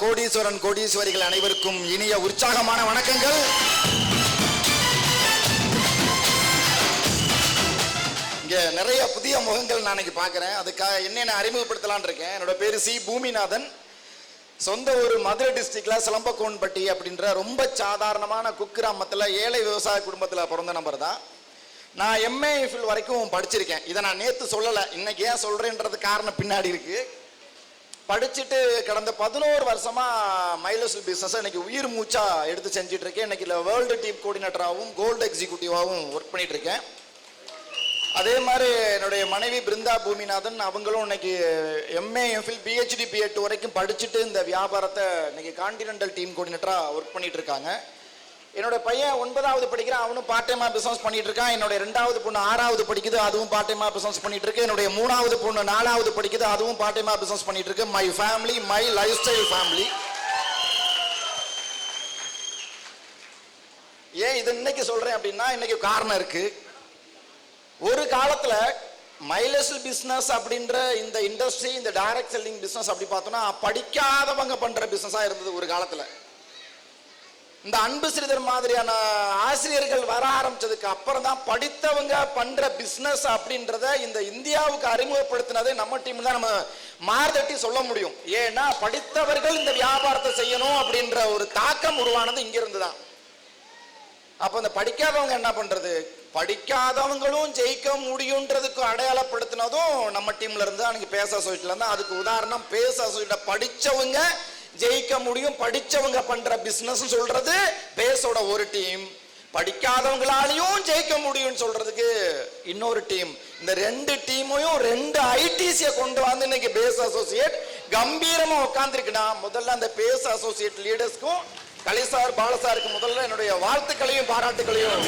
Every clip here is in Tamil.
கோடீஸ்வரன் கோடீஸ்வரிகள் அனைவருக்கும் இனிய உற்சாகமான வணக்கங்கள். இங்க நிறைய புதிய முகங்கள் நான் இன்னைக்கு பார்க்குறேன். அதுக்காக என்னென்ன அறிமுகப்படுத்தலான் இருக்கேன். என்னோட பேர் சி. பூமிநாதன். சொந்த ஊர் மதுரை டிஸ்ட்ரிக்ட்ல சிலம்பக்கோன்பட்டி அப்படின்ற ரொம்ப சாதாரணமான குக்கிராமத்தில் ஏழை விவசாய குடும்பத்தில் பிறந்த நம்பர் தான். நான் எம்ஏ ஃபில் வரைக்கும் படிச்சிருக்கேன். இதை நான் நேற்று சொல்லலை. இன்னைக்கு ஏன் சொல்கிறேன்றது காரணம் பின்னாடி இருக்குது படிச்சுட்டு கடந்த பதினோரு வருஷமா மைலோசல் பிஸ்னஸ் இன்னைக்கு உயிர் மூச்சா எடுத்து செஞ்சுட்டு இருக்கேன் இன்னைக்கு வேர்ல்டு டீம் கோஆர்டினேட்டராகவும் கோல்டு எக்ஸிக்யூட்டிவாகவும் ஒர்க் பண்ணிட்டு இருக்கேன் அதே மாதிரி என்னுடைய மனைவி பிருந்தா பூமிநாதன் அவங்களும் இன்னைக்கு எம்ஏ எம்ஃபில் பிஹெச்டி பிஎட் வரைக்கும் படிச்சுட்டு இந்த வியாபாரத்தை இன்னைக்கு கான்டினென்டல் டீம் கோஆர்டினேட்டராக ஒர்க் பண்ணிட்டு இருக்காங்க என்னோட பையன் ஒன்பதாவது படிக்கிறான் அவனும் பார்ட் டைமா பிசினஸ் பண்ணிட்டு இருக்கான். என்னோட ரெண்டாவது பொண்ணு ஆறாவது படிக்குது அதுவும் பார்ட் டைமா பிசினஸ் பண்ணிட்டு இருக்கு. என்னுடைய மூணாவது பொண்ணு நாலாவது படிக்குது அதுவும் பார்ட் டைமா பிசினஸ் பண்ணிட்டு இருக்கு. My family my lifestyle family ஏன் இது இன்னைக்கு சொல்றேன் அப்படின்னா இன்னைக்கு காரணம் இருக்கு. ஒரு காலத்துல மைலஸ் பிசினஸ் அப்படின்ற இந்த இண்டஸ்ட்ரி இந்த டைரக்ட் செல்லிங் பிசினஸ் அப்படி பார்த்தோம்னா படிக்காதவங்க பண்ற பிசினஸா இருந்தது ஒரு காலத்துல. இந்த அன்பு சிறிதர் மாதிரியான ஆசிரியர்கள் வர ஆரம்பிச்சதுக்கு அப்புறம் தான் படித்தவங்க பண்ற பிசினஸ் அப்படின்றத இந்த இந்தியாவுக்கு அறிமுகப்படுத்தினதை நம்ம டீம் தான் நம்ம மார்தட்டி சொல்ல முடியும். ஏன்னா படித்தவர்கள் இந்த வியாபாரத்தை செய்யணும் அப்படின்ற ஒரு தாக்கம் உருவானது இங்கிருந்து தான் அப்போ இந்த படிக்காதவங்க என்ன பண்றது? படிக்காதவங்களும் ஜெயிக்க முடியுன்றதுக்கு அடையாளப்படுத்தினதும் நம்ம டீம்ல இருந்து அன்னைக்கு பேச அசோசியேட்ல இருந்தா அதுக்கு உதாரணம் பேச அசோசியேட்ல படிச்சவங்க ஜெயிக்க முடியும் படிச்சவங்க பண்ற பிசினஸ் சொல்றது பேஸோட ஒரு டீம் படிக்காதவங்களாலையும் ஜெயிக்க முடியும்னு சொல்றதுக்கு இன்னொரு டீம் இந்த ரெண்டு டீமையும் ரெண்டு ஐடிசிய கொண்டு வந்து இன்னைக்கு பேஸ் அசோசியேட் கம்பீரமா உட்காந்துருக்குன்னா முதல்ல அந்த பேஸ் அசோசியேட் லீடர்ஸ்க்கும் கலைசார் பாலசாருக்கு முதல்ல என்னுடைய வாழ்த்துக்களையும் பாராட்டுகளையும்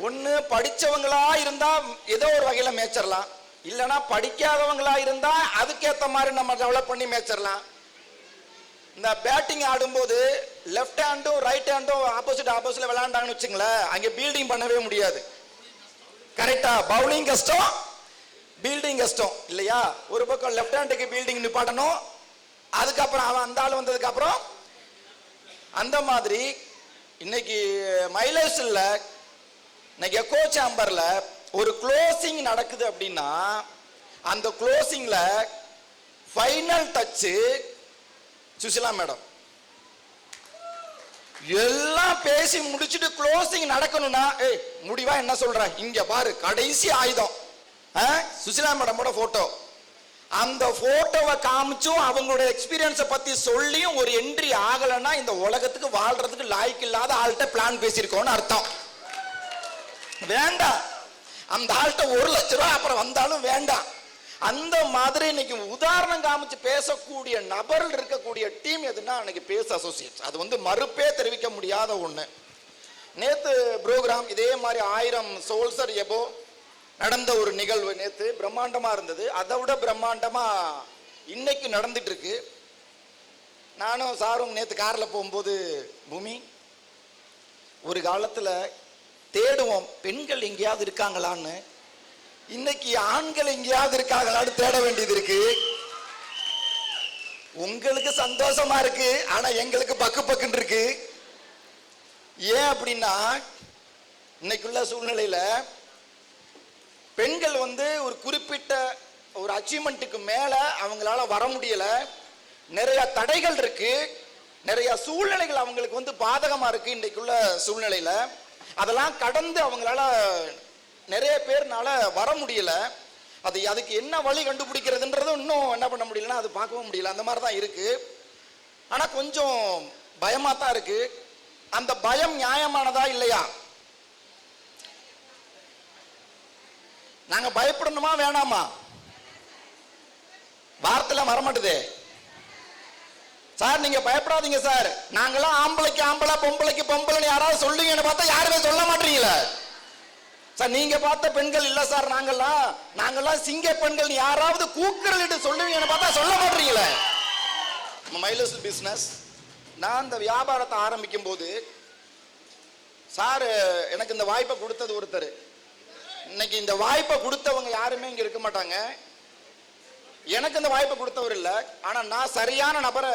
ஒன்று படிச்சவங்களா இருந்தா ஏதோ ஒரு வகையில மேய்ச்சிடலாம் இல்லைன்னா படிக்காதவங்களா இருந்தா அதுக்கேத்த மாதிரி நம்ம டெவலப் பண்ணி மேய்ச்சிடலாம் இந்த பேட்டிங் ஆடும்போது லெஃப்ட் ஹேண்டும் ரைட் ஹேண்டும் ஆப்போசிட் ஆப்போசிட்ல விளையாண்டாங்கன்னு வச்சுங்களேன் அங்கே பீல்டிங் பண்ணவே முடியாது. கரெக்டா பவுலிங் கஷ்டம். பீல்டிங் கஷ்டம். இல்லையா? ஒரு பக்கம் லெஃப்ட் ஹேண்டுக்கு பீல்டிங் நிப்பாட்டணும். அதுக்கப்புறம் அவன் அந்த ஆள் வந்ததுக்கு அப்புறம் அந்த மாதிரி இன்னைக்கு மைலேஜ்ல இன்னைக்கு எக்கோ சேம்பர்ல ஒரு க்ளோசிங் நடக்குது அப்படின்னா அந்த க்ளோசிங்ல ஃபைனல் டச்சு சுசிலா மேடம். எல்லாம் பேசி முடிச்சுட்டு க்ளோசிங் நடக்கணும்னா ஏய் முடிவா என்ன சொல்ற? இங்க பாரு கடைசி ஆயுதம். ஆ? சுசிலா மேடமோட போட்டோ அந்த போட்டோவை காமிச்சும் அவங்களோட எக்ஸ்பீரியன்ஸை பத்தி சொல்லியும் ஒரு என்ட்ரி ஆகலைன்னா இந்த உலகத்துக்கு வாழ்றதுக்கு லாய்க்கு இல்லாத ஆள்கிட்ட பிளான் பேசியிருக்கோம்னு அர்த்தம். வேண்டாம். அந்த ஆள்கிட்ட ஒரு லட்ச ரூபா அப்புறம் வந்தாலும் வேண்டாம். அந்த மாதிரி இன்னைக்கு உதாரணம் காமிச்சு பேசக்கூடிய நபர்கள் இருக்கக்கூடிய டீம் எதுன்னா அன்னைக்கு பேஸ் அசோசியேட்ஸ் அது வந்து மறுப்பே தெரிவிக்க முடியாத ஒன்று நேத்து ப்ரோக்ராம் இதே மாதிரி ஆயிரம் சோல்சர் எபோ நடந்த ஒரு நிகழ்வு நேத்து பிரம்மாண்டமா இருந்தது. அதை விட பிரம்மாண்டமா இன்னைக்கு நடந்துட்டு இருக்கு. நானும் சாரும் நேற்று காரில் போகும்போது பூமி ஒரு காலத்தில் தேடுவோம் பெண்கள் எங்கேயாவது இருக்காங்களான்னு இன்னைக்கு ஆண்கள் எங்கேயாவது இருக்காங்களான்னு தேட வேண்டியது இருக்கு. உங்களுக்கு சந்தோஷமா இருக்கு ஆனா எங்களுக்கு பக்கு பக்குன்னு இருக்கு. ஏன் அப்படின்னா இன்னைக்குள்ள சூழ்நிலையில பெண்கள் வந்து ஒரு குறிப்பிட்ட ஒரு அச்சீவ்மெண்ட்டுக்கு மேல அவங்களால வர முடியல. நிறைய தடைகள் இருக்கு. நிறைய சூழ்நிலைகள் அவங்களுக்கு வந்து பாதகமா இருக்கு இன்றைக்குள்ள சூழ்நிலையில. அதெல்லாம் கடந்து அவங்களால நிறைய பேர்னால வர முடியல. அது அதுக்கு என்ன வழி கண்டுபிடிக்கிறதுன்றது இன்னும் என்ன பண்ண முடியலன்னா அது பார்க்கவும் முடியல. அந்த மாதிரி தான் இருக்கு. ஆனா கொஞ்சம் பயமாக தான் இருக்கு. அந்த பயம் நியாயமானதா இல்லையா? நாங்க பயப்படணுமா வேணாமா? வார்த்தையில வரமாட்டுதே சார் நீங்க பயப்படாதீங்க சார். நாங்களாம் ஆம்பளைக்கு ஆம்பளை பொம்பளைக்கு பொம்பளைன்னு யாராவது சொல்லுங்கன்னு பார்த்தா யாருமே சொல்ல மாட்டீங்களே. சார் நீங்க பார்த்த பெண்கள் இல்ல சார் நாங்கெல்லாம் நாங்கெல்லாம் சிங்க பெண்கள் யாராவது கூக்குரலிட்டு சொல்லுவீங்கன்னு பார்த்தா சொல்ல மாட்டீங்களே. மைலஸ் பிஸ்னஸ் நான் இந்த வியாபாரத்தை ஆரம்பிக்கும் போது சார் எனக்கு இந்த வாய்ப்பை கொடுத்தது ஒருத்தர். இன்னைக்கு இந்த வாய்ப்பை கொடுத்தவங்க யாருமே இங்க இருக்க மாட்டாங்க. எனக்கு இந்த வாய்ப்பை கொடுத்தவர் இல்லை. ஆனா நான் சரியான நபரை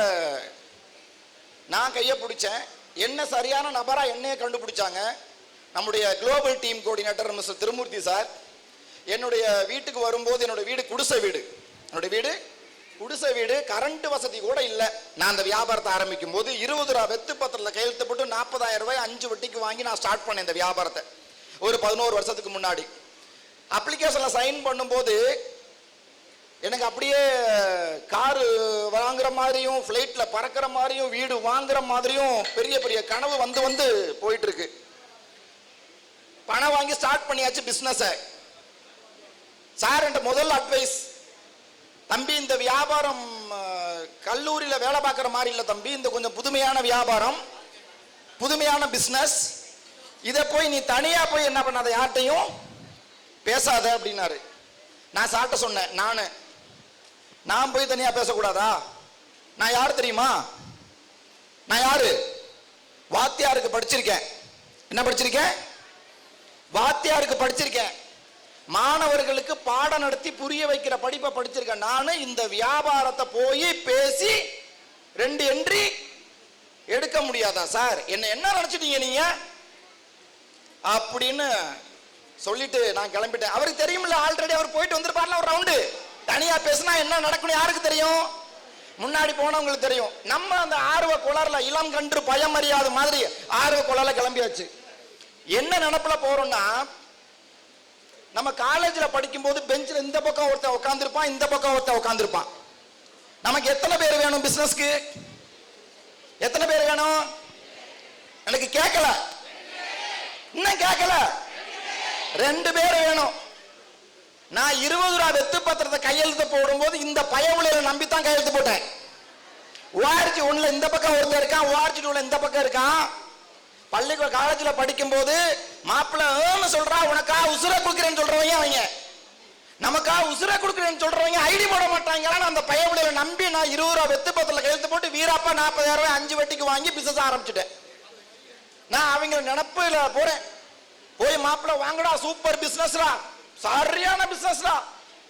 நான் கையை பிடிச்சேன். என்ன சரியான நபரா என்னையே கண்டுபிடிச்சாங்க. நம்முடைய global team coordinator mister Thirumoorthy sir என்னுடைய வீட்டுக்கு வரும்போது என்னோட வீடு குடிசை வீடு. என்னுடைய வீடு குடிசை வீடு கரண்ட் வசதி கூட இல்லை. நான் அந்த வியாபாரத்தை ஆரம்பிக்கும் போது இருபது ரூபா வெத்து பத்திரத்தில் கையெழுத்து போட்டு நாற்பதாயிரம் ரூபாய் அஞ்சு வட்டிக்கு வாங்கி நான் ஸ்டார்ட் பண்ணேன் இந்த வியாபாரத்தை. ஒரு பதினோரு வருஷத்துக்கு முன்னாடி. அப்ளிகேஷனில் சைன் பண்ணும்போது எனக்கு அப்படியே காரு வாங்குற மாதிரியும் ஃப்ளைட்டில் பறக்கிற மாதிரியும் வீடு வாங்குற மாதிரியும் பெரிய பெரிய கனவு வந்து வந்து போயிட்டு இருக்கு. பணம் வாங்கி ஸ்டார்ட் பண்ணியாச்சு பிசினஸ் சார் என்ற முதல் அட்வைஸ் தம்பி இந்த வியாபாரம் கல்லூரியில் வேலை பார்க்குற மாதிரி இல்லை தம்பி. இந்த கொஞ்சம் புதுமையான வியாபாரம் புதுமையான பிஸ்னஸ் இதை போய் நீ தனியாக போய் என்ன பண்ணாத யார்கிட்டையும் பேசாத அப்படின்னாரு. நான் சாப்பிட்ட சொன்னேன் நான். நான் போய் தனியாக பேசக்கூடாதா? நான் யார் தெரியுமா? நான் யாரு? வாத்தியாருக்கு படிச்சிருக்கேன். என்ன படிச்சிருக்கேன்? வாத்தியாருக்கு படிச்சிருக்கேன். மாணவர்களுக்கு பாடம் நடத்தி புரிய வைக்கிற படிப்பை படிச்சிருக்கேன். நான் இந்த வியாபாரத்தை போய் பேசி ரெண்டு என்ட்ரி எடுக்க முடியாதா சார்? என்ன என்ன நினைச்சிட்டீங்க நீங்க? அப்படின்னு சொல்லிட்டு நான் கிளம்பிட்டேன். அவருக்கு தெரியும்ல ஆல்ரெடி அவர் போயிட்டு வந்திருப்பார்ல ஒரு ரவுண்டு தனியா பேசினா என்ன நடக்கணும் யாருக்கு தெரியும்? முன்னாடி போனவங்களுக்கு தெரியும். நம்ம அந்த ஆர்வ குளர்ல இளம் கன்று பயம் அறியாத மாதிரி ஆர்வ குளர்ல கிளம்பியாச்சு. என்ன நினப்புல போறோம்னா நம்ம காலேஜில் படிக்கும்போது பெஞ்சில் இந்த பக்கம் ஒருத்தன் உட்காந்துருப்பான் இந்த பக்கம் ஒருத்தன் உட்காந்துருப்பான் நமக்கு எத்தனை பேர் வேணும் பிஸ்னஸ்க்கு எத்தனை பேர் வேணும்? எனக்கு கேட்கல இன்னும் கேட்கல ரெண்டு பேர் வேணும். நான் இருபது ரூபா வெத்து பத்திரத்தை கையெழுத்து போடும்போது இந்த பயவுளையில நம்பி தான் கையெழுத்து போட்டேன். ஓஆர்ஜி ஒன்றில் இந்த பக்கம் ஒருத்தர் இருக்கான் ஓஆர்ஜி டூவில் இந்த பக்கம் இருக்கான். பள்ளி காலேஜில் படிக்கும்போது மாப்பிள்ள ஏன்னு சொல்றா? உனக்கா உசுரை கொடுக்குறேன்னு சொல்றவங்க அவங்க. நமக்கா உசுரை கொடுக்குறேன்னு சொல்றவங்க ஐடி போட மாட்டாங்க அந்த பயவுடைய நம்பி நான் இருபது ரூபா வெத்து பத்திரத்தில் கையெழுத்து போட்டு வீராப்பா நாற்பதாயிரம் ரூபாய் அஞ்சு வட்டிக்கு வாங்கி பிசினஸ் ஆரம்பிச்சுட்டேன். நான் அவங்க நினப்பில் போறேன். போய் மாப்பிள்ள வாங்கடா சூப்பர் பிசினஸ்டா சரியான பிசினஸ்டா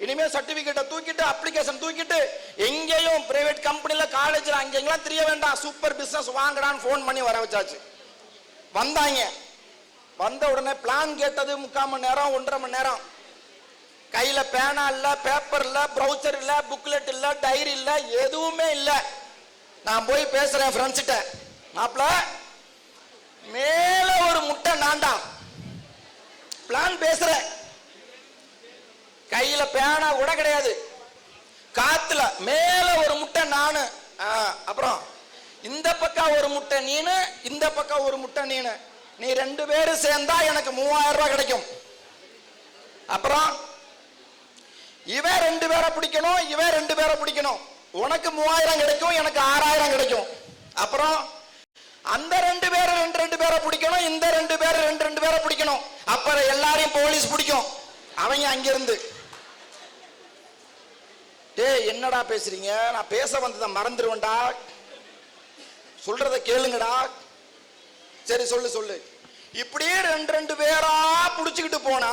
இனிமே சர்டிபிகேட்டை தூக்கிட்டு அப்ளிகேஷன் தூக்கிட்டு எங்கேயும் பிரைவேட் கம்பெனியில் காலேஜில் அங்கெங்கெல்லாம் தெரிய வேண்டாம். சூப்பர் பிசினஸ் வாங்கடான்னு ஃபோன் பண்ணி வர வச்சாச்சு. வந்தாங்க. வந்த உடனே பிளான் கேட்டது முக்கால் மணி நேரம் ஒன்றரை மணி நேரம். கையில் பேனா இல்லை பேப்பர் இல்லை ப்ரௌசர் இல்லை புக்லெட் இல்லை டைரி இல்லை எதுவுமே இல்லை. நான் போய் பேசுகிறேன் ஃப்ரெண்ட்ஸ்கிட்ட மாப்பிள்ள மேலே ஒரு முட்டை நான்டா பிளான் பேசுகிறேன் கையில் பேனா கூட கிடையாது. காத்துல மேல ஒரு முட்டை நானு. அப்புறம் இந்த பக்கம் ஒரு முட்டை நீனு இந்த பக்கம் ஒரு முட்டை நீனு. நீ ரெண்டு பேரும் சேர்ந்தா எனக்கு மூவாயிரம் ரூபாய் கிடைக்கும். அப்புறம் இவன் ரெண்டு பேரை பிடிக்கணும் இவன் ரெண்டு பேரை பிடிக்கணும். உனக்கு மூவாயிரம் கிடைக்கும் எனக்கு ஆறாயிரம் கிடைக்கும். அப்புறம் அந்த ரெண்டு பேரை ரெண்டு ரெண்டு பேரை பிடிக்கணும் இந்த ரெண்டு பேரை ரெண்டு ரெண்டு பேரை பிடிக்கணும். அப்புறம் எல்லாரையும் போலீஸ் பிடிக்கும். அவங்க அங்கிருந்து. டே என்னடா பேசுறீங்க? நான் பேச வந்ததை மறந்துடுவேன்டா சொல்றத கேளுங்கடா. சரி சொல்லு சொல்லு. இப்படியே ரெண்டு ரெண்டு பேரா புடிச்சுக்கிட்டு போனா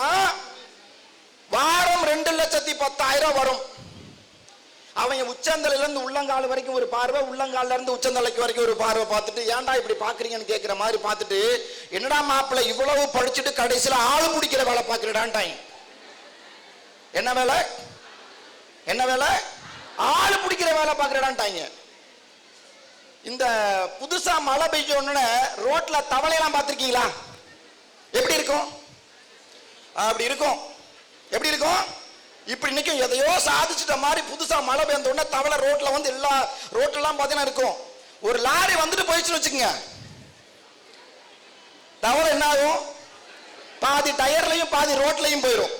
வாரம் ரெண்டு லட்சத்தி பத்தாயிரம் வரும். அவங்க உச்சந்தலையில இருந்து உள்ளங்கால் வரைக்கும் ஒரு பார்வை உள்ளங்கால இருந்து உச்சந்தலைக்கு வரைக்கும் ஒரு பார்வை பார்த்துட்டு ஏன்டா இப்படி பாக்குறீங்கன்னு கேட்கிற மாதிரி பார்த்துட்டு என்னடா மாப்பிள்ள இவ்வளவு படிச்சுட்டு கடைசியில ஆள் பிடிக்கிற வேலை பார்க்கிறடான்ட்டாங்க. என்ன வேலை? என்ன வேலை? ஆள் பிடிக்கிற வேலை பார்க்கிறடான்ட்டாங்க. இந்த புதுசா மழை பெய்ஞ்ச உடனே ரோட்ல தவளையெல்லாம் பார்த்துருக்கீங்களா? எப்படி இருக்கும்? அப்படி இருக்கும். எப்படி இருக்கும்? இப்படி நிற்கும் எதையோ சாதிச்சிட்ட மாதிரி புதுசா மழை பெய்ந்த உடனே தவளை ரோட்ல வந்து எல்லா ரோட்லாம் பார்த்தீங்கன்னா இருக்கும். ஒரு லாரி வந்துட்டு போயிடுச்சுன்னு வச்சுக்கோங்க. தவளை என்ன ஆகும்? பாதி டயர்லையும் பாதி ரோட்லையும் போயிடும்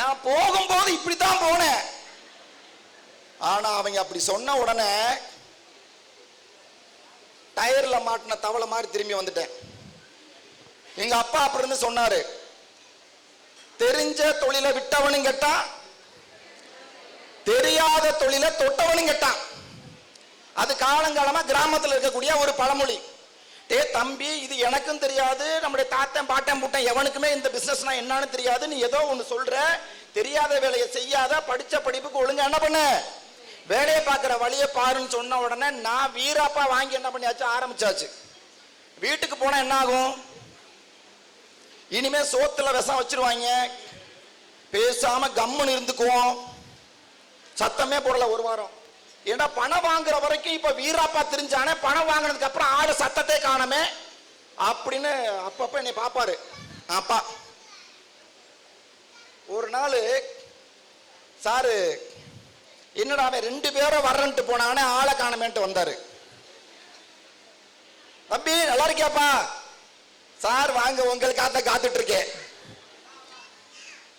நான் போகும்போது இப்படி தான் போனேன். ஆனால் அவங்க அப்படி சொன்ன உடனே டயர்ல மாட்டின தவளை மாதிரி திரும்பி வந்துட்டேன். எங்க அப்பா அப்படி இருந்து சொன்னாரு. தெரிஞ்ச தொழிலை விட்டவனும் கேட்டான். தெரியாத தொழிலை தொட்டவனும் கேட்டான். அது காலங்காலமா கிராமத்துல இருக்கக்கூடிய ஒரு பழமொழி. டே தம்பி இது எனக்கும் தெரியாது நம்முடைய தாத்தன் பாட்டன் பூட்டன் எவனுக்குமே இந்த பிசினஸ்னா என்னன்னு தெரியாது. நீ ஏதோ ஒன்று சொல்ற தெரியாத வேலையை செய்யாத படிச்ச படிப்புக்கு ஒழுங்கா என்ன பண்ண? வேலையை பார்க்குற வழியை பாருன்னு சொன்ன உடனே நான் வீராப்பா வாங்கி என்ன பண்ணியாச்சு? ஆரம்பிச்சாச்சு. வீட்டுக்கு போனால் என்ன ஆகும் இனிமே சோத்துல விஷம் வச்சிருவாங்க. பேசாம கம்முன்னு இருந்துக்குவோம். சத்தமே போடல ஒரு வாரம். ஏன்னா பணம் வாங்குற வரைக்கும் இப்ப வீராப்பா தெரிஞ்சானே பணம் வாங்கினதுக்கு அப்புறம் ஆடு சத்தத்தை காணமே. அப்படின்னு அப்பப்ப என்னை பாப்பாரு அப்பா. ஒரு நாள் சாரு என்னடா அவன் ரெண்டு பேரும் வர்றன்ட்டு போனானே ஆளை காணமேன்ட்டு வந்தாரு. தம்பி நல்லா இருக்கியாப்பா? சார் வாங்க உங்களுக்காக காத்துட்டு இருக்கேன்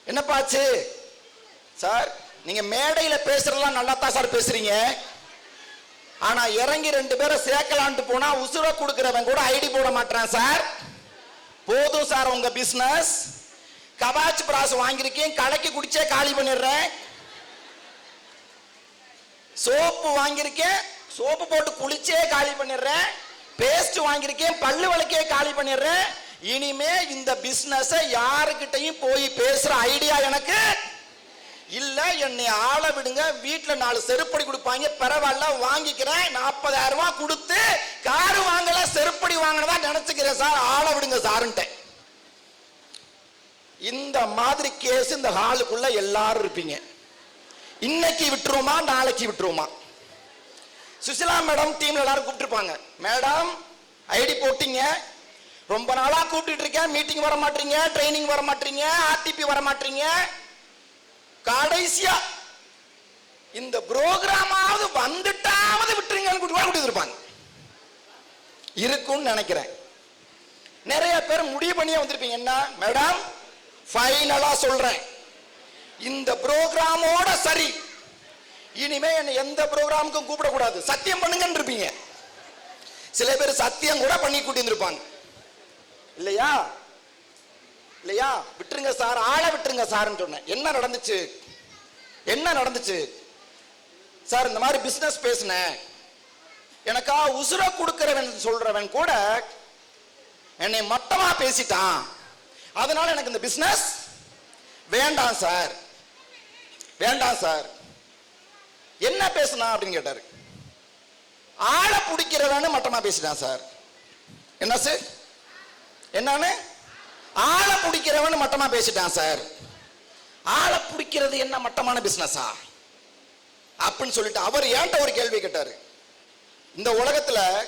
என்னப்பாச்சு சார் நீங்க மேடையில பேசுறதெல்லாம் நல்லா தான் சார் பேசுறீங்க. ஆனா இறங்கி ரெண்டு பேரும் சேர்க்கலான்ட்டு போனா உசுர கொடுக்கிறவன் கூட ஐடி போட மாட்டான் சார். போதும் சார் உங்க பிசினஸ் கபாச் பிராஸ் வாங்கியிருக்கேன் கடைக்கு குடிச்சே காலி பண்ணிடுறேன். சோப்பு வாங்கியிருக்கேன். சோப்பு போட்டு குளிச்சே காலி பண்ணிடுறேன். பேஸ்ட் வாங்கியிருக்கேன். பல்லு விளக்கே காலி பண்ணிடுறேன். இனிமே இந்த பிசினஸ் யாருக்கிட்டையும் போய் பேசுற ஐடியா எனக்கு இல்ல. என்னை ஆள விடுங்க. வீட்டுல நாலு செருப்படி கொடுப்பாங்க. பரவாயில்ல வாங்கிக்கிறேன். நாற்பதாயிரம் ரூபாய் கொடுத்து காரு வாங்கல செருப்படி வாங்கினதா நினைச்சுக்கிறேன் சார். ஆள விடுங்க சாருன்ட்டேன் இந்த மாதிரி கேஸ் இந்த ஹாலுக்குள்ள எல்லாரும் இருப்பீங்க. இன்னைக்கு விட்டுருவோமா நாளைக்கு விட்டுருவோமா? சுசிலா மேடம் டீம்ல எல்லாரும் கூப்பிட்டுருப்பாங்க. மேடம் ஐடி போட்டீங்க. ரொம்ப நாளா கூப்பிட்டு இருக்கேன். மீட்டிங் வர மாட்டீங்க ட்ரைனிங் வர மாட்டீங்க ஆர்டிபி வர மாட்டீங்க. கடைசியா இந்த புரோகிராமாவது வந்துட்டாவது விட்டுருங்கன்னு கூட்டி கொடுத்துருப்பாங்க இருக்கும்னு நினைக்கிறேன். நிறைய பேர் முடிவு பண்ணியே வந்திருப்பீங்க. என்ன? மேடம் ஃபைனலா சொல்றேன். இந்த ப்ரோக்ராமோட சரி. இனிமே என்னை எந்த ப்ரோக்ராமுக்கும் கூப்பிடக்கூடாது. சத்தியம் பண்ணுங்கன்னு இருப்பீங்க. சில பேர் சத்தியம் கூட பண்ணி கூட்டியிருந்துருப்பாங்க. இல்லையா? இல்லையா? விட்டுருங்க சார் ஆளை விட்டுருங்க சார்னு சொன்னேன். என்ன நடந்துச்சு? என்ன நடந்துச்சு? சார் இந்த மாதிரி பிஸ்னஸ் பேசினேன். எனக்கா உசுர கொடுக்கிறவன் சொல்றவன் கூட என்னை மட்டமா பேசிட்டான். அதனால எனக்கு இந்த பிஸ்னஸ் வேண்டாம் சார். வேண்டாம் சார். என்ன பேசுனா அப்படின்னு கேட்டார். ஆளை பிடிக்கிறவன்னு மட்டமா பேசிட்டான் சார். என்ன சார்? என்னன்னு? ஆளை பிடிக்கிறவன்னு மட்டமா பேசிட்டான் சார். ஆளை பிடிக்கிறது என்ன மட்டமான பிசினஸா அப்படின்னு சொல்லிட்டு அவர் ஏன்ட்ட ஒரு கேள்வி கேட்டாரு. இந்த உலகத்துல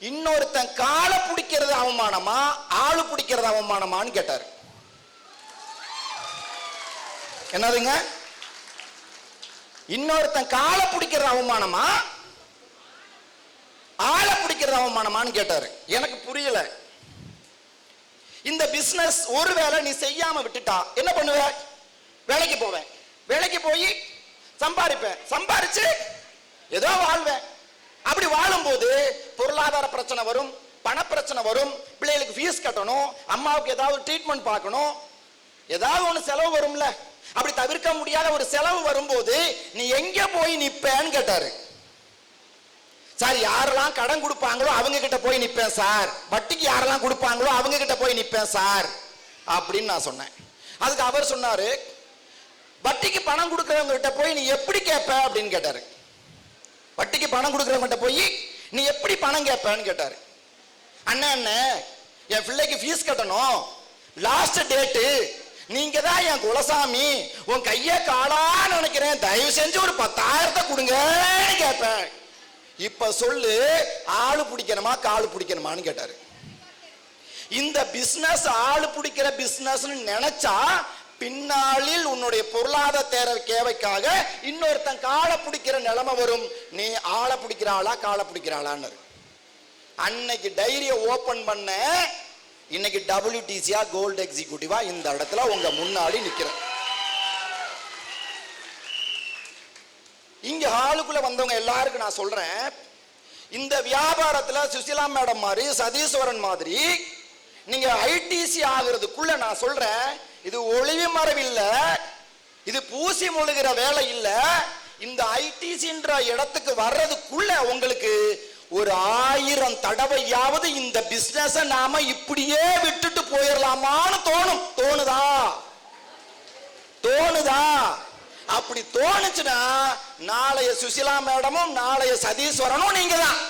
இன்னொருத்தன் காலை பிடிக்கிறது அவமானமா ஆளு பிடிக்கிறது அவமானமான்னு கேட்டார். என்னதுங்க? இன்னொருத்தன் காலை பிடிக்கிற அவமானமா? ஆளை பிடிக்கிற அவமானமான்னு கேட்டாரு. எனக்கு புரியல. இந்த பிசினஸ் ஒருவேளை நீ செய்யாம விட்டுட்டா என்ன பண்ணுவ? வேலைக்கு போவேன் வேலைக்கு போய் சம்பாதிப்பேன் சம்பாரிச்சு ஏதோ வாழ்வேன் அப்படி வாழும்போது பொருளாதார பிரச்சனை வரும் பணப்பிரச்சனை வரும் பிள்ளைகளுக்கு ஃபீஸ் கட்டணும் அம்மாவுக்கு ஏதாவது ட்ரீட்மெண்ட் பார்க்கணும் ஏதாவது ஒன்று செலவு வரும்ல. அப்படி தவிர்க்க முடியாத ஒரு செலவு வரும்போது நீ எங்க போய் நிப்பேன்னு கேட்டாரு. சார் யாரெல்லாம் கடன் கொடுப்பாங்களோ அவங்க கிட்ட போய் நிப்பேன் சார். வட்டிக்கு யாரெல்லாம் கொடுப்பாங்களோ அவங்க கிட்ட போய் நிப்பேன் சார். அப்படின்னு நான் சொன்னேன். அதுக்கு அவர் சொன்னாரு வட்டிக்கு பணம் கொடுக்கறவங்க கிட்ட போய் நீ எப்படி கேட்ப? அப்படின்னு கேட்டாரு. வட்டிக்கு பணம் கொடுக்கறவங்க கிட்ட போய் நீ எப்படி பணம் கேட்பேன்னு கேட்டாரு. அண்ணன் அண்ணன் என் பிள்ளைக்கு ஃபீஸ் கட்டணும். லாஸ்ட் டேட்டு நீங்க தான் என் குலசாமி. உன் கைய காலா நினைக்கிறேன். தயவு செஞ்சு ஒரு பத்தாயிரத்தை கொடுங்கன்னு கேட்பேன். இப்ப சொல்லு ஆளு பிடிக்கணுமா காலு பிடிக்கணுமான்னு கேட்டாரு. இந்த பிசினஸ் ஆளு பிடிக்கிற பிசினஸ் நினைச்சா பின்னாளில் உன்னுடைய பொருளாதார தேரர் தேவைக்காக இன்னொருத்தன் காலை பிடிக்கிற நிலைமை வரும். நீ ஆளை பிடிக்கிற ஆளா காலை பிடிக்கிற ஆளான்னு. அன்னைக்கு டைரியை ஓபன் பண்ண இன்னைக்கு டபிள்யூடிசியா கோல்டு எக்ஸிக்யூட்டிவா இந்த இடத்துல உங்க முன்னாடி நிக்கிறேன். இங்க ஹாலுக்குள்ள வந்தவங்க எல்லாருக்கும் நான் சொல்றேன். இந்த வியாபாரத்துல சுசிலா மேடம் மாதிரி சதீஸ்வரன் மாதிரி நீங்க ஐடிசி ஆகுறதுக்குள்ள நான் சொல்றேன் இது ஒளிவு மறைவில்ல இது பூசி முழுகிற வேலை இல்லை இந்த ஐடிசின்ற இடத்துக்கு வர்றதுக்குள்ள உங்களுக்கு ஒரு ஆயிரம் தடவையாவது இந்த பிசினஸ நாம இப்படியே விட்டுட்டு போயிடலாமான்னு தோணும். தோணுதா? தோணுதா? அப்படி தோணுச்சுன்னா நாளைய சுசிலா மேடமும் நாளைய சதீஸ்வரனும் நீங்க தான்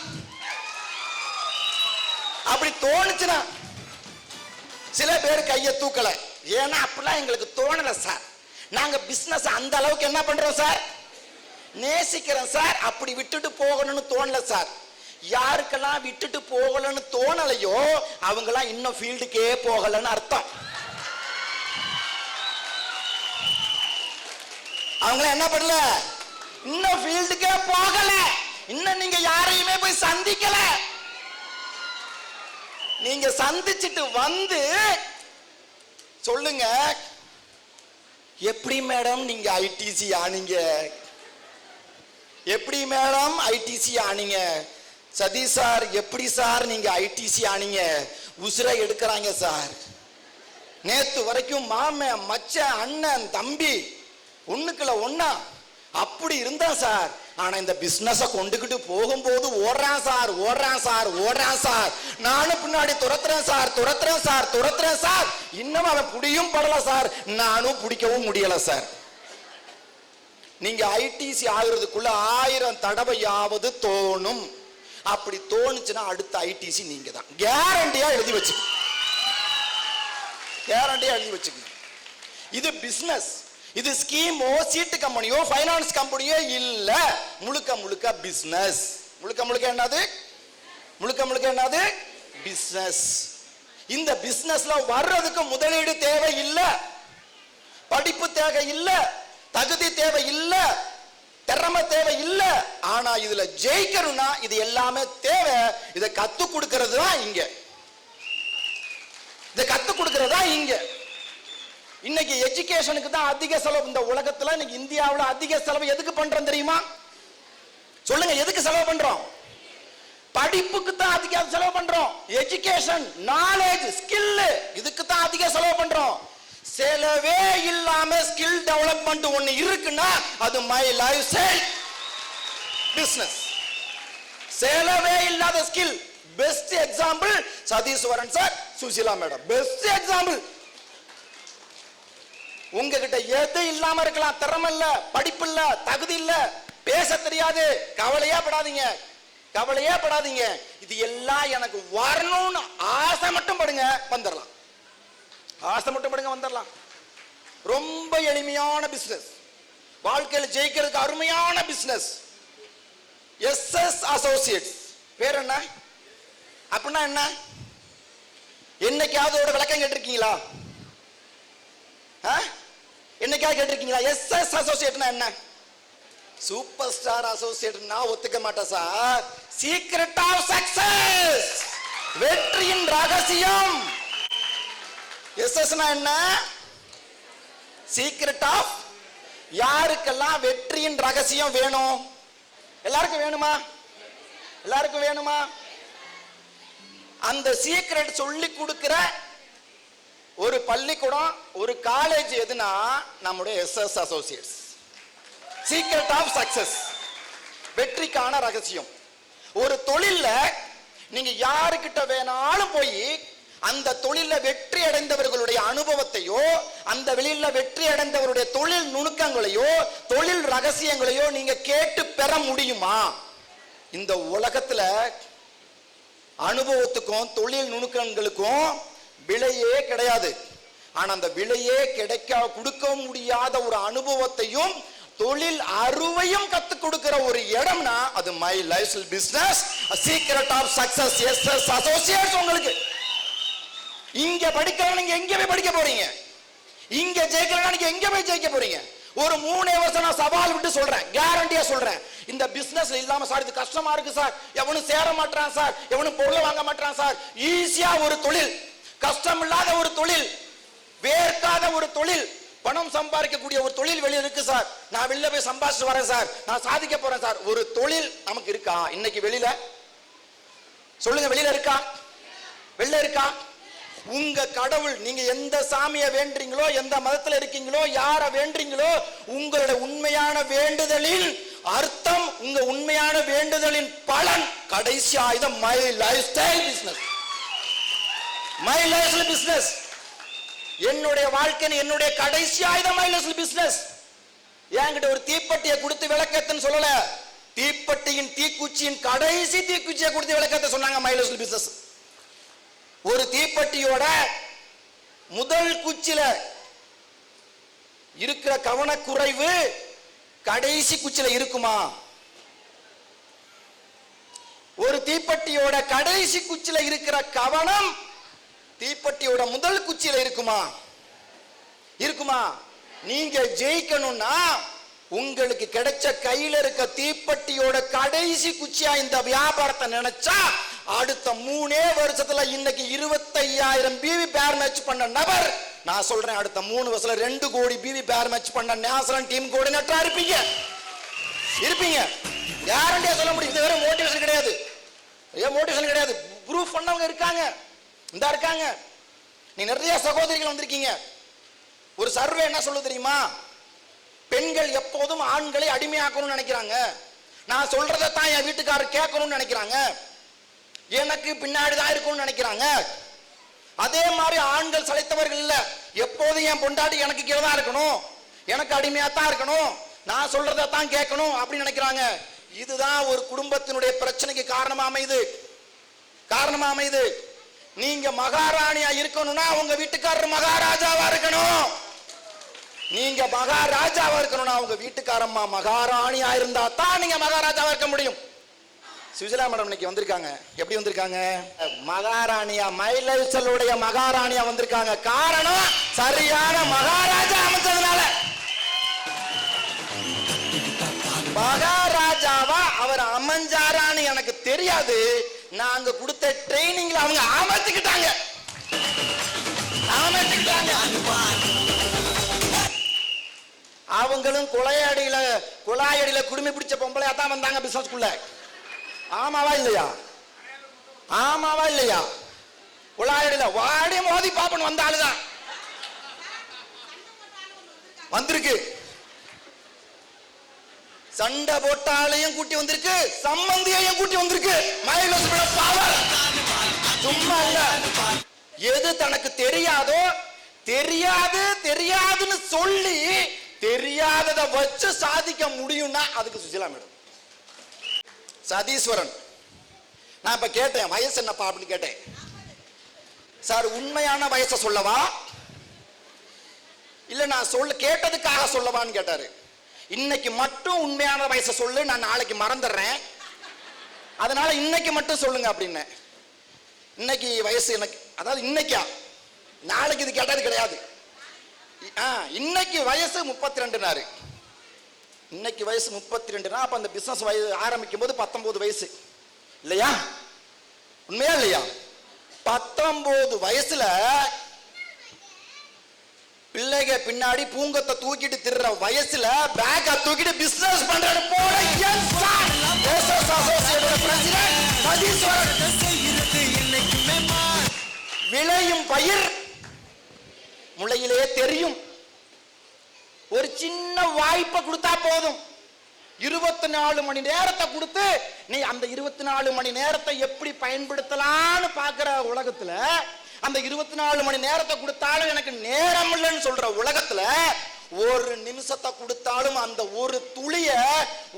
அப்படி தோணுச்சுன்னா சில பேர் கையை தூக்கல. ஏன்னா அப்படிலாம் எங்களுக்கு தோணல சார் நாங்க பிசினஸ் அந்த அளவுக்கு என்ன பண்றோம் சார் நேசிக்கிறேன் சார் அப்படி விட்டுட்டு போகணும்னு தோணல சார் யாருக்கெல்லாம் விட்டுட்டு போகலன்னு தோணலையோ அவங்கெல்லாம் இன்னும் ஃபீல்டுக்கே போகலன்னு அர்த்தம். அவங்கள என்ன பண்ணல? இன்னும் ஃபீல்டுக்கே போகல. இன்னும் நீங்க யாரையுமே போய் சந்திக்கல. நீங்க சந்திச்சிட்டு வந்து சொல்லுங்க எப்படி மேடம் நீங்க ஐடிசி ஆனீங்க? எப்படி மேடம் ஐடிசி ஆனீங்க? சதி சார் எப்படி சார் நீங்க ஐடிசி ஆனீங்க? உசுரை எடுக்கிறாங்க சார். நேத்து வரைக்கும் மாம மச்ச அண்ணன் தம்பி ஒண்ணுக்குள்ள ஒன்னா அப்படி இருந்தா சார். ஆனா இந்த பிசினஸ கொண்டுகிட்டு போகும்போது ஓடுறான் சார் ஓடுறான் சார் ஓடுறான் சார். நானும் பின்னாடி துரத்துறேன் சார் துரத்துறேன் சார் துரத்துறேன் சார். இன்னும் அவன் புடியும் படல சார். நானும் பிடிக்கவும் முடியல சார். நீங்க ஐடிசி ஆகுறதுக்குள்ள ஆயிரம் தடவையாவது தோணும். அப்படி தோணுச்சுன்னா அடுத்த ஐடிசி நீங்க தான் கேரண்டியா எழுதி வச்சுக்க. கேரண்டியா எழுதி வச்சுக்கங்க இது பிசினஸ் இது ஸ்கீமோ சீட்டு கம்பெனியோ ஃபைனான்ஸ் கம்பெனியோ இல்ல. முழுக்க முழுக்க பிசினஸ் முழுக்க முழுக்க என்னது? முழுக்க முழுக்க என்னது? பிசினஸ் இந்த பிசினஸ்ல வர்றதுக்கு முதலீடு தேவை இல்லை. படிப்பு தேவை இல்லை. தகுதி தேவை இல்லை. திறமை தேவை இல்ல. ஆனா இதுல ஜெயிக்கணும்னா இது எல்லாமே தேவை. இதை கத்து கொடுக்கிறது தான் இங்க. இதை கத்து கொடுக்கிறது தான் இங்க. இன்னைக்கு எஜுகேஷனுக்கு தான் அதிக செலவு. இந்த உலகத்துல இன்னைக்கு இந்தியாவில் அதிக செலவு எதுக்கு பண்றோம் தெரியுமா? சொல்லுங்க எதுக்கு செலவு பண்றோம்? படிப்புக்கு தான் அதிக செலவு பண்றோம். எஜுகேஷன் நாலேஜ் ஸ்கில் இதுக்கு தான் அதிக செலவு பண்றோம். செலவே இல்லாம ஸ்கில் டெவலப்மெண்ட் ஒன்று இருக்குன்னா அது மை லைஃப் ஸ்டைல் பிசினஸ் செலவே இல்லாத skill best example Satheeswaran sir Susila madam best example உங்ககிட்ட எது இல்லாம இருக்கலாம். திறமை இல்ல படிப்பு இல்ல தகுதி இல்ல. பேச தெரியாது. கவலையே படாதீங்க. கவலையே படாதீங்க. இது எல்லாம் எனக்கு வரணும்னு ஆசை மட்டும் படுங்க. வந்துடலாம் ஆசை மட்டும் படுங்க வந்துடலாம். ரொம்ப எளிமையான பிசினஸ் வாழ்க்கையில் ஜெயிக்கிறதுக்கு அருமையான பிசினஸ் எஸ் எஸ் அசோசியேட்ஸ் பேர் என்ன? அப்படின்னா என்ன? என்னைக்காவது ஒரு விளக்கம் கேட்டிருக்கீங்களா? ஆ? என்னைக்காவது கேட்டிருக்கீங்களா? எஸ் எஸ் அசோசியேட்னா என்ன? சூப்பர் ஸ்டார் அசோசியேட்னா ஒத்துக்க மாட்டேன் சார் சீக்ரெட் ஆஃப் சக்சஸ் வெற்றியின் ரகசியம். எஸ்எஸ்னா என்ன? சீக்ரெட் ஆஃப் யாருக்கெல்லாம் வெற்றியின் ரகசியம் வேணும்? எல்லாருக்கும் வேணுமா? எல்லாருக்கும் வேணுமா? அந்த சீக்ரெட் சொல்லி கொடுக்கிற ஒரு பள்ளிக்கூடம் ஒரு காலேஜ் எதுனா நம்முடைய SS associates secret of success வெற்றிக்கான ரகசியம். ஒரு தொழிலில் நீங்க யாருக்கிட்ட வேணாலும் போய் அந்த தொழில வெற்றி அடைந்தவர்களுடைய அனுபவத்தையோ அந்த வெளியில வெற்றி அடைந்தவருடைய தொழில் நுணுக்கங்களையோ தொழில் ரகசியங்களையோ நீங்க கேட்டு பெற முடியுமா? இந்த உலகத்துல அனுபவத்துக்கும் தொழில் நுணுக்கங்களுக்கும் விலையே கிடையாது. ஆனா அந்த விலையே கிடைக்க கொடுக்க முடியாத ஒரு அனுபவத்தையும் தொழில் அறுவையும் கத்து கொடுக்கிற ஒரு இடம்னா அது my life business secret of success S S associates உங்களுக்கு. இங்க படிக்கிறவங்க நீங்க எங்க போய் படிக்க போறீங்க? இங்க ஜெயிக்கிறவங்க நீங்க எங்க போய் ஜெயிக்க போறீங்க? ஒரு மூணு வருஷம் நான் சவால் விட்டு சொல்றேன் கேரண்டியா சொல்றேன். இந்த பிசினஸ் இல்லாம சார் இது கஷ்டமா இருக்கு சார். எவனும் சேர மாட்டான் சார் எவனும் பொருள் வாங்க மாட்டான் சார். ஈஸியா ஒரு தொழில் கஷ்டம் இல்லாத ஒரு தொழில் வேர்க்காத ஒரு தொழில் பணம் சம்பாதிக்கக்கூடிய ஒரு தொழில் வெளியே இருக்கு சார். நான் வெளியில போய் சம்பாதிச்சு வரேன் சார். நான் சாதிக்க போறேன் சார். ஒரு தொழில் நமக்கு இருக்கா? இன்னைக்கு வெளியில சொல்லுங்க வெளியில இருக்கா? வெளில இருக்கா? உங்க கடவுள் நீங்க எந்த சாமியை வேண்டுறீங்களோ எந்த மதத்துல இருக்கீங்களோ யார வேண்டுறீங்களோ உங்களுடைய உண்மையான வேண்டுதலின் அர்த்தம் உங்க உண்மையான வேண்டுதலின் பலன் கடைசி ஆயுதம் my lifestyle business my life business என்னுடைய வாழ்க்கை என்னுடைய கடைசி ஆயுதம் மைலஸ் பிசினஸ் என்கிட்ட ஒரு தீப்பெட்டியை கொடுத்து விளக்கத்துன்னு சொல்லல. தீப்பெட்டியின் தீக்குச்சியின் கடைசி தீக்குச்சியை கொடுத்து விளக்கத்தை சொன்னாங்க மைலஸ் பிசினஸ் ஒரு தீப்பெட்டியோட முதல் குச்சில இருக்கிற கவனக்குறைவு கடைசி குச்சில இருக்குமா? ஒரு தீப்பெட்டியோட கடைசி குச்சில இருக்கிற கவனம் தீப்பெட்டியோட முதல் குச்சியில இருக்குமா? இருக்குமா? நீங்க ஜெயிக்கணும்னா உங்களுக்கு கிடைச்ச கையில இருக்க தீப்பெட்டியோட கடைசி குச்சியா இந்த வியாபாரத்தை நினைச்சா அடுத்த மூணே வருஷத்துல இன்னைக்கு இருபத்தையாயிரம் பிவி பேர் மேட்ச் பண்ண நபர். நான் சொல்றேன் அடுத்த மூணு வருஷத்துல ரெண்டு கோடி பிவி பேர் மேட்ச் பண்ண நேசரன் டீம் கோஆர்டினேட்டரா இருப்பீங்க. இருப்பீங்க. கேரண்டியா சொல்ல முடியும். இது வேற மோட்டிவேஷன் கிடையாது. ஏன் மோட்டிவேஷன் கிடையாது. ப்ரூஃப் பண்ணவங்க இருக்காங்க. இந்த இருக்காங்க. நீ நிறைய சகோதரிகள் வந்திருக்கீங்க. ஒரு சர்வே என்ன சொல்ல தெரியுமா? பெண்கள் எப்போதும் ஆண்களை அடிமையாக்கணும்னு நினைக்கிறாங்க. நான் சொல்றதை தான் என் வீட்டுக்காரர் கேட்கணும்னு நினைக்கிறாங்க. எனக்கு பின்னாடி தான் இருக்கணும்னு நினைக்கிறாங்க. அதே மாதிரி ஆண்கள் சளைத்தவர்கள் இல்ல. எப்போதும் என் பொண்டாட்டி எனக்கு கீழே தான் இருக்கணும். எனக்கு அடிமையா தான் இருக்கணும். நான் சொல்றத தான் கேட்கணும் அப்படின்னு நினைக்கிறாங்க. இதுதான் ஒரு குடும்பத்தினுடைய பிரச்சனைக்கு காரணமா அமையுது. காரணமா அமையுது. நீங்க மகாராணியா இருக்கணும்னா உங்க வீட்டுக்காரர் மகாராஜாவா இருக்கணும். நீங்க மகாராஜாவா இருக்கணும்னா உங்க வீட்டுக்காரம்மா மகாராணியா இருந்தா தான் நீங்க மகாராஜாவா இருக்க முடியும். சுவிஜிலா மேடம் இன்னைக்கு வந்திருக்காங்க. எப்படி வந்திருக்காங்க? மகாராணியா மைலைசலுடைய மகாராணியா வந்திருக்காங்க. காரணம் சரியான மகாராஜா அமைச்சதுனால. மகாராஜாவா அவர் அமைஞ்சாரான்னு எனக்கு தெரியாது. நாங்க கொடுத்த ட்ரைனிங்ல அவங்க அமைச்சுக்கிட்டாங்க. அமைச்சுக்கிட்டாங்க. அவங்களும் குழையடியில குழாயடியில குடுமி பிடிச்ச பொம்பளையா தான் வந்தாங்க பிசினஸ்குள்ள ஆமாவா இல்லையா? ஆமாவா இல்லையா? உலாயிடல வாடி மோதி பாப்பன் வந்த ஆளுதான். வந்திருக்கு. சண்டை போட்டாலையும் கூட்டி வந்திருக்கு. சம்மந்தியையும் கூட்டி வந்திருக்கு. மயிலோட பவர் சும்மா இல்ல. எது தனக்கு தெரியாதோ தெரியாது தெரியாதுன்னு சொல்லி தெரியாததை வச்சு சாதிக்க முடியும்னா அதுக்கு சுசிலா மேடம். சதீஸ்வரன். நான் இப்ப கேட்டேன் வயசு என்னப்பா அப்படின்னு கேட்டேன். சார் உண்மையான வயசை சொல்லவா? இல்ல நான் சொல்ல கேட்டதுக்காக சொல்லவான்னு கேட்டாரு. இன்னைக்கு மட்டும் உண்மையான வயசை சொல்லு நான் நாளைக்கு மறந்துடுறேன். அதனால இன்னைக்கு மட்டும் சொல்லுங்க அப்படின்னு. இன்னைக்கு வயசு எனக்கு அதாவது இன்னைக்கா? நாளைக்கு இது கேட்டது கிடையாது. இன்னைக்கு வயசு முப்பத்தி ரெண்டுனாரு இன்னைக்கு வயசு முப்பத்தி ரெண்டுனா அப்போ அந்த பிசினஸ் வயது ஆரம்பிக்கும் போது பத்தொன்பது வயசு. இல்லையா? உண்மையா இல்லையா? பத்தொன்பது வயசுல பிள்ளைக பின்னாடி பூங்கத்தை தூக்கிட்டு திருற வயசுல பேக்க தூக்கிட்டு பிசினஸ் பண்றது போல விளையும் பயிர் முளையிலேயே தெரியும். ஒரு சின்ன வாய்ப்பை கொடுத்தா போதும். இருபத்தி நாலு மணி நேரத்தை கொடுத்து நீ அந்த இருபத்தி நாலு மணி நேரத்தை எப்படி பயன்படுத்தலாம்னு பார்க்குற உலகத்தில் அந்த இருபத்தி நாலு மணி நேரத்தை கொடுத்தாலும் எனக்கு நேரம் இல்லைன்னு சொல்ற உலகத்தில் ஒரு நிமிஷத்தை கொடுத்தாலும் அந்த ஒரு துளிய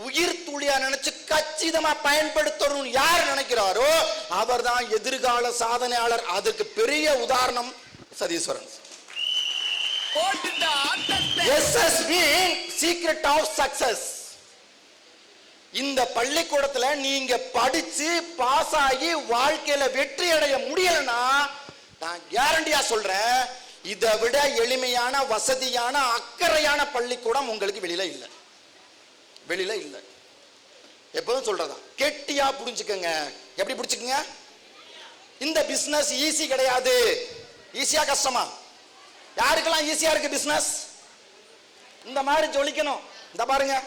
உயிர் துளியா நினைச்சு கச்சிதமா பயன்படுத்தணும்னு யார் நினைக்கிறாரோ அவர் தான் எதிர்கால சாதனையாளர். அதுக்கு பெரிய உதாரணம் Satheeswaran SSP secret of success இந்த பள்ளிக்கூடத்துல நீங்க படிச்சு பாஸ் ஆகி வாழ்க்கையில வெற்றி அடைய முடியலன்னா நான் கேரண்டியா சொல்றேன் இதை விட எளிமையான வசதியான அக்கறையான பள்ளிக்கூடம் உங்களுக்கு வெளியில இல்லை. வெளியில இல்லை. எப்போதும் சொல்றதா கெட்டியா புடிச்சுக்கங்க எப்படி புடிச்சுக்கங்க இந்த பிசினஸ் ஈஸி கிடையாது. ஈஸியா கஷ்டமா? யாருக்கெல்லாம் ஈஸியா இருக்கு பிசினஸ் இந்த மாதிரி ஜொலிக்கணும். இந்த பாருங்க.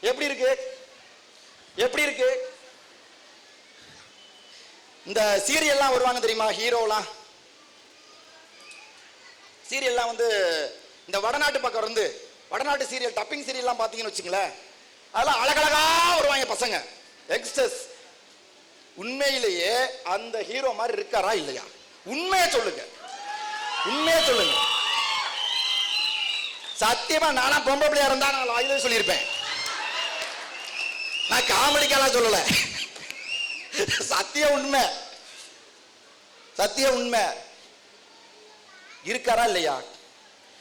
எப்படி இருக்கு? எப்படி இருக்கு? இந்த சீரியல்லாம் வருவாங்க தெரியுமா? ஹீரோலாம். சீரியல்லாம் வந்து இந்த வடநாட்டு பக்கம் இருந்து வடநாட்டு சீரியல் டப்பிங் சீரியல்லாம் பார்த்தீங்கன்னு வச்சுங்களேன் அதெல்லாம் அழகழகா வருவாங்க பசங்க. யங்ஸ்டர்ஸ் உண்மையிலேயே அந்த ஹீரோ மாதிரி இருக்காரா இல்லையா? உண்மையை சொல்லுங்க. உண்மையா சொல்லுங்க. சத்தியமா நானா பொம்பளையா பிள்ளையா இருந்தா நான் வாயிலே சொல்லியிருப்பேன். நான் காமெடிக்கெல்லாம் சொல்லல. சத்திய உண்மை. சத்திய உண்மை. இருக்காரா இல்லையா?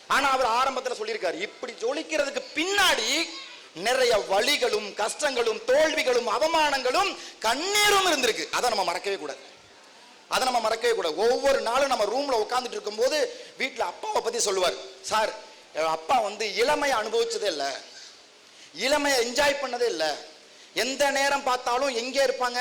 ஆனா அவர் ஆரம்பத்துல சொல்லியிருக்காரு இப்படி ஜொலிக்கிறதுக்கு பின்னாடி நிறைய வலிகளும் கஷ்டங்களும் தோல்விகளும் அவமானங்களும் கண்ணீரும் இருந்திருக்கு. அதை நம்ம மறக்கவே கூடாது. அதை நம்ம மறக்கவே கூடாது. ஒவ்வொரு நாளும் நம்ம ரூமில் உட்காந்துட்டு இருக்கும்போது வீட்டில் அப்பாவை பற்றி சொல்லுவார். சார் அப்பா வந்து இளமையை அனுபவிச்சதே இல்லை. இளமையை என்ஜாய் பண்ணதே இல்லை. எந்த நேரம் பார்த்தாலும் எங்கே இருப்பாங்க?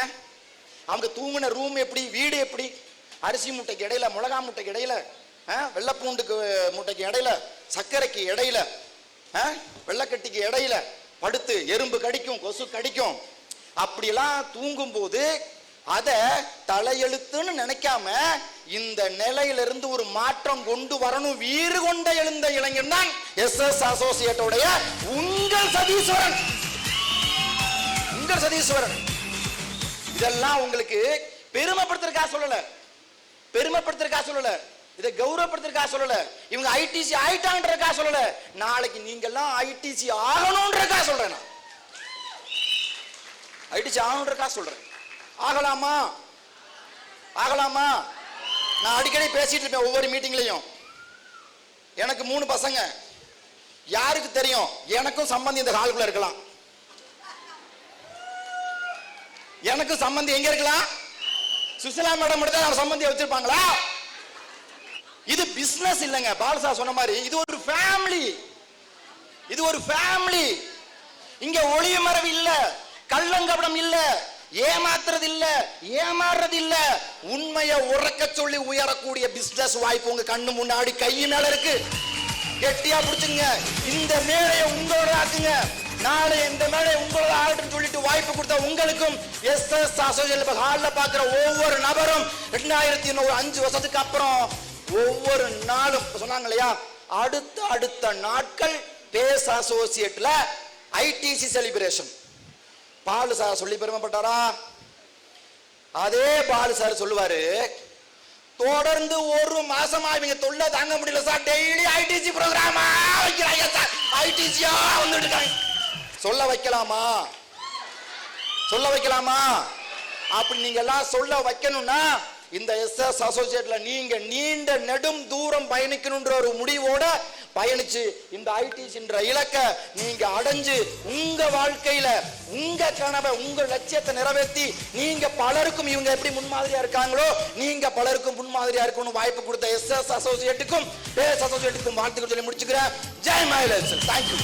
அவங்க தூங்கின ரூம் எப்படி? வீடு எப்படி? அரிசி மூட்டைக்கு இடையில மிளகா மூட்டைக்கு இடையில ஆ, வெள்ளைப்பூண்டுக்கு மூட்டைக்கு இடையில சர்க்கரைக்கு இடையில ஆ, வெள்ளைக்கட்டிக்கு இடையில படுத்து எறும்பு கடிக்கும் கொசு கடிக்கும். அப்படிலாம் தூங்கும்போது அதை தலையெழுத்துன்னு நினைக்காம இந்த நிலையிலிருந்து ஒரு மாற்றம் கொண்டு வரணும். வீறு கொண்ட எழுந்த இளைஞன் தான் எஸ் எஸ் அசோசியேட்டோடைய உங்கள் சதீஸ்வரன். உங்கள் சதீஸ்வரன். இதெல்லாம் உங்களுக்கு பெருமைப்படுத்துறதுக்காக சொல்லல. பெருமைப்படுத்துறதுக்காக சொல்லல. இதை கௌரவப்படுத்துறதுக்காக சொல்லல. இவங்க ஐடிசி ஆயிட்டாங்கன்றதுக்காக சொல்லல. நாளைக்கு நீங்கெல்லாம் ஐடிசி ஆகணும்ன்றதுக்காக சொல்றேன் நான். ஐடிசி ஆகணுன்றதுக்காக சொல்றேன். ஆகலாமா? ஆகலாமா? நான் அடிக்கடி பேசிட்டு இருப்பேன் ஒவ்வொரு மீட்டிங்லையும் எனக்கு மூணு பசங்க. யாருக்கு தெரியும்? எனக்கும் சம்பந்தி இந்த ஹாலுக்குள்ள இருக்கலாம். எனக்கும் சம்பந்தி எங்க இருக்கலாம்? சுசிலா மேடம் மட்டும் தான் சம்பந்தியை வச்சிருப்பாங்களா? இது பிசினஸ் இல்லைங்க. பாலசா சொன்ன மாதிரி இது ஒரு ஃபேமிலி இது ஒரு ஃபேமிலி இங்க ஒளிய மரபு இல்ல. கள்ளங்கபடம் இல்லை. ஏமாத்துறது இல்ல ஏமாறுறது இல்ல உண்மையை உறக்க சொல்லி உயரக்கூடிய பிசினஸ் வாய்ப்பு உங்க கண்ணு முன்னாடி கையினால இருக்கு. கெட்டியா புடிச்சுங்க. இந்த மேடையை உங்களோட ஆக்குங்க. நாளை இந்த மேடை உங்களோட ஆகட்டும் சொல்லிட்டு வாய்ப்பு கொடுத்த உங்களுக்கும் எஸ் எஸ் அசோசியல் ஹாலில் பார்க்குற ஒவ்வொரு நபரும் ரெண்டாயிரத்தி இன்னொரு அஞ்சு வருஷத்துக்கு அப்புறம் ஒவ்வொரு நாளும் சொன்னாங்க இல்லையா? அடுத்த அடுத்த நாட்கள் பேஸ் அசோசியேட்டில் ஐடிசி செலிப்ரேஷன் பாலு சார் சொல்லி பெருமைப்பட்டாரா? அதே பாலு சார் சொல்லுவாரு தொடர்ந்து ஒரு மாசமா இவங்க தொல்லை தாங்க முடியல சார். டெய்லி ஐடிசி ப்ரோக்ராமா வைக்கிறாங்க சார். ஐடிசியா வந்துட்டு சொல்ல வைக்கலாமா? சொல்ல வைக்கலாமா? அப்படி நீங்க எல்லாம் சொல்ல வைக்கணும்னா இந்த எஸ்எஸ் அசோசியேட்ல நீங்க நீண்ட நெடும் தூரம் பயணிக்கணும்ன்ற ஒரு முடிவோட பயணிச்சு இந்த ஐடிசின்ற இலக்க நீங்க அடைஞ்சு உங்க வாழ்க்கையில உங்க கனவை உங்க லட்சியத்தை நிறைவேற்றி நீங்க பலருக்கும் இவங்க எப்படி முன்மாதிரியா இருக்காங்களோ நீங்க பலருக்கும் முன்மாதிரியா இருக்கணும் வாய்ப்பு கொடுத்த எஸ்எஸ் அசோசியேட்டுக்கும் பேஸ் அசோசியேட்டுக்கும் வாழ்த்துக்கள் சொல்லி முடிச்சுக்கிறேன். ஜெய் மயிலேசன் தேங்க்யூ